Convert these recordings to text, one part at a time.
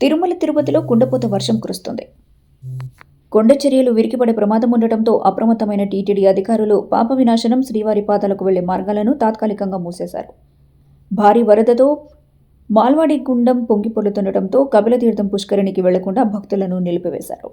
తిరుమల తిరుపతిలో కుండపోత వర్షం కురుస్తుంది. కొండ చర్యలు విరికిపడే ప్రమాదం ఉండటంతో అప్రమత్తమైన టీటీడీ అధికారులు పాప వినాశనం శ్రీవారి పాదాలకు వెళ్ళే మార్గాలను తాత్కాలికంగా మూసేశారు. భారీ వరదతో మాల్వాడి గుండం పొంగి పొర్లుతుండటంతో కపిలతీర్థం పుష్కరిణికి వెళ్ళకుండా భక్తులను నిలిపివేశారు.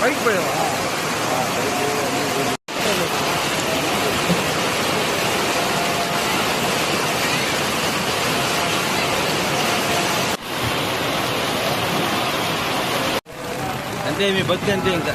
పైకి పోయావా అంతే మీ భక్తి అంతే ఇంకా?